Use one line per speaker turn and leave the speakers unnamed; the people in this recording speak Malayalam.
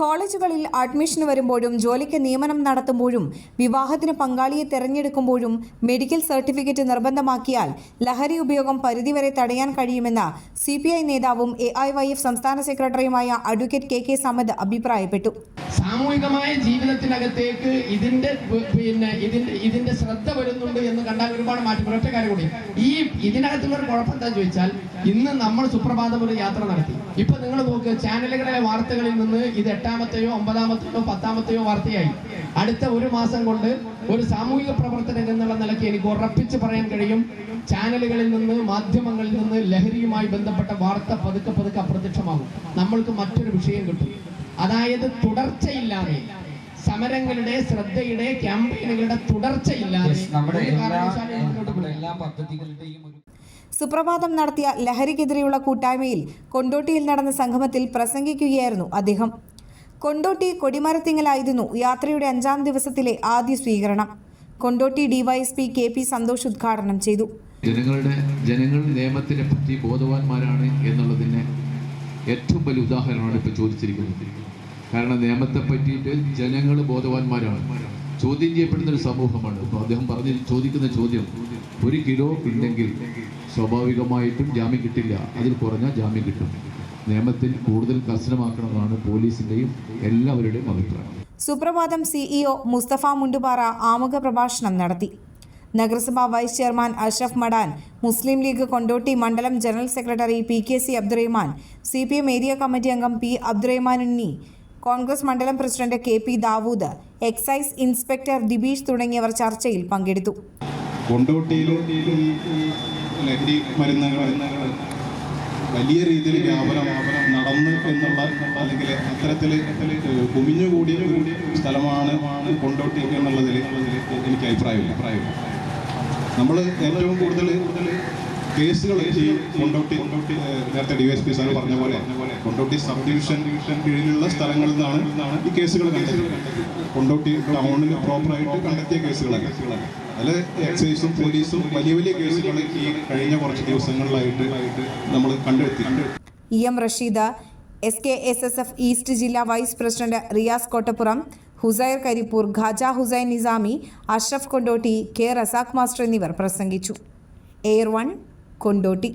കോളേജുകളിൽ അഡ്മിഷൻ വരുമ്പോഴും ജോലിക്ക് നിയമനം നടത്തുമ്പോഴും വിവാഹത്തിന് പങ്കാളിയെ തെരഞ്ഞെടുക്കുമ്പോഴും മെഡിക്കൽ സർട്ടിഫിക്കറ്റ് നിർബന്ധമാക്കിയാൽ ലഹരി ഉപയോഗം പരിധിവരെ തടയാൻ കഴിയുമെന്ന് സി പി ഐ നേതാവും എ ഐ വൈ എഫ് സംസ്ഥാന സെക്രട്ടറിയുമായ അഡ്വക്കേറ്റ് കെ കെ സമദ് അഭിപ്രായപ്പെട്ടു.
സാമൂഹികമായ ജീവിതത്തിനകത്തേക്ക് ഇതിന്റെ പിന്നെ ഇതിന്റെ ഇതിന്റെ ശ്രദ്ധ വരുന്നുണ്ട് എന്ന് കണ്ടാൽ ഒരുപാട് മാറ്റം ഒറ്റ കാര്യം കൂടി ഈ ഇതിനകത്തുള്ള ഒരു കുഴപ്പം എന്താ ചോദിച്ചാൽ ഇന്ന് നമ്മൾ സുപ്രഭാതം ഒരു യാത്ര നടത്തി. ഇപ്പൊ നിങ്ങൾ ചാനലുകളിലെ വാർത്തകളിൽ നിന്ന് ഇത് എട്ടാമത്തെയോ ഒമ്പതാമത്തെയോ പത്താമത്തെയോ വാർത്തയായി. അടുത്ത ഒരു മാസം കൊണ്ട് ഒരു സാമൂഹിക പ്രവർത്തകൻ എന്നുള്ള നിലയ്ക്ക് എനിക്ക് ഉറപ്പിച്ച് പറയാൻ കഴിയും. ചാനലുകളിൽ നിന്ന് മാധ്യമങ്ങളിൽ നിന്ന് ലഹരിയുമായി ബന്ധപ്പെട്ട വാർത്ത പതുക്കെ പതുക്കെ അപ്രത്യക്ഷമാകും. നമ്മൾക്ക് മറ്റൊരു വിഷയം കിട്ടും. അതായത് തുടർച്ചയില്ലാതെ സമരങ്ങളുടെ ശ്രദ്ധയുടെ ക്യാമ്പയിനുകളുടെ തുടർച്ചയില്ലാതെ
നമ്മുടെ എല്ലാ പദ്ധതികളുടെയും
സുപ്രഭാതം നടത്തിയ ലഹരിക്കെതിരെയുള്ള കൂട്ടായ്മയിൽ കൊണ്ടോട്ടിയിൽ നടന്ന സംഗമത്തിൽ പ്രസംഗിക്കുകയായിരുന്നു അദ്ദേഹം. കൊണ്ടോട്ടി കൊടിമരത്തിങ്ങലായിരുന്നു യാത്രയുടെ അഞ്ചാം ദിവസത്തിലെ ആദ്യ സ്വീകരണം. Kondotty DYSP K P Santhosh ഉദ്ഘാടനം ചെയ്തു.
ജനങ്ങളുടെ ജനങ്ങൾ നിയമത്തിനെ പറ്റി ബോധവാന്മാരാണ് എന്നുള്ളതിന് ഏറ്റവും വലിയ ഉദാഹരണമാണ് ഇപ്പോൾ ചോദിച്ചിരിക്കുന്നത്. കാരണം നിയമത്തെ പറ്റിയിട്ട് ജനങ്ങൾ ബോധവാന്മാരാണ്. ചോദ്യം ചെയ്യപ്പെടുന്ന ഒരു സമൂഹമാണ് അദ്ദേഹം പറഞ്ഞ് ചോദിക്കുന്ന ചോദ്യം ഒരു കിലോ ഇല്ലെങ്കിൽ സ്വാഭാവികമായിട്ടും ജാമ്യം കിട്ടില്ല. അതിൽ കുറഞ്ഞാൽ ജാമ്യം കിട്ടും. നിയമത്തിൽ കൂടുതൽ കർശനമാക്കണമെന്നാണ് പോലീസിന്റെയും എല്ലാവരുടെയും അഭിപ്രായം.
സുപ്രഭാതം സിഇഒ മുസ്തഫ മുണ്ടുപാറ ആമുഖ പ്രഭാഷണം നടത്തി. നഗരസഭാ vice chairman Ashaf മടാൻ Muslim league Kondotty മണ്ഡലം general secretary P K C Abdurahman C P M area committee അംഗം പി അബ്ദുറഹ്മാൻ ഉണ്ണി കോൺഗ്രസ് മണ്ഡലം president K P Dawood excise inspector Dibeesh തുടങ്ങിയവർ ചർച്ചയിൽ പങ്കെടുത്തു.
കൊണ്ടോട്ടിയിൽ ഈ ലഹരി മരുന്നുകൾ വലിയ രീതിയിൽ വ്യാപനം നടന്നു എന്നുള്ള അല്ലെങ്കിൽ അത്തരത്തിൽ കുമിഞ്ഞുകൂടിയ ഒരു സ്ഥലമാണ് കൊണ്ടോട്ടി എന്നുള്ളതിൽ എനിക്ക് അഭിപ്രായമില്ല. അഭിപ്രായമില്ല നമ്മൾ ഏറ്റവും കൂടുതൽ കേസുകൾ ഈ കൊണ്ടോട്ടി നേരത്തെ ഡി എസ് പി സാർ പറഞ്ഞ പോലെ കൊണ്ടോട്ടി സബ് ഡിവിഷൻ കീഴിലുള്ള സ്ഥലങ്ങളിൽ നിന്നാണ് ഈ കേസുകൾ കണ്ടെത്തിയത് കൊണ്ടോട്ടി ടൗണിൽ പ്രോപ്പറായിട്ട് കണ്ടെത്തിയ കേസുകളൊക്കെ. അതിൽ എക്സൈസും പോലീസും വലിയ വലിയ കേസുകൾ ഈ കഴിഞ്ഞ കുറച്ച് ദിവസങ്ങളിലായിട്ട് നമ്മൾ കണ്ടെത്തി.
E M Rasheeda S K S S F east ജില്ലാ vice president Riyas Kottappuram Husair Karipur Khaja Hussain Nizami Ashraf Kondotty K Razak master എന്നിവർ പ്രസംഗിച്ചു. Air one Kondotty.